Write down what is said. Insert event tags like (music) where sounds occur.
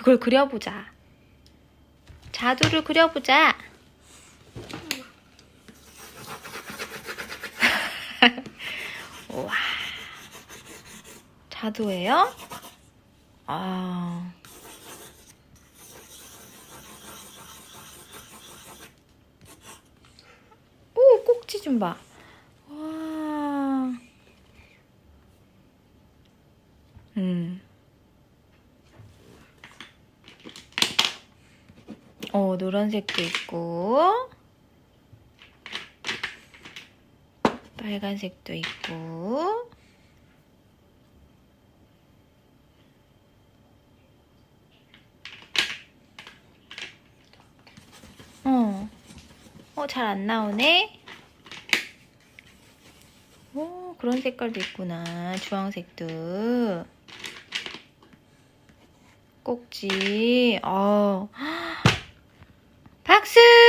그걸 그려보자. 자두를 그려보자. (laughs) 우와. 자두예요? 아. 오, 꼭지 좀 봐. 와. 음. 어, 노란색도 있고, 빨간색도 있고, 어, 어, 잘 안 나오네? 오, 그런 색깔도 있구나. 주황색도. 꼭지. 어. 박수!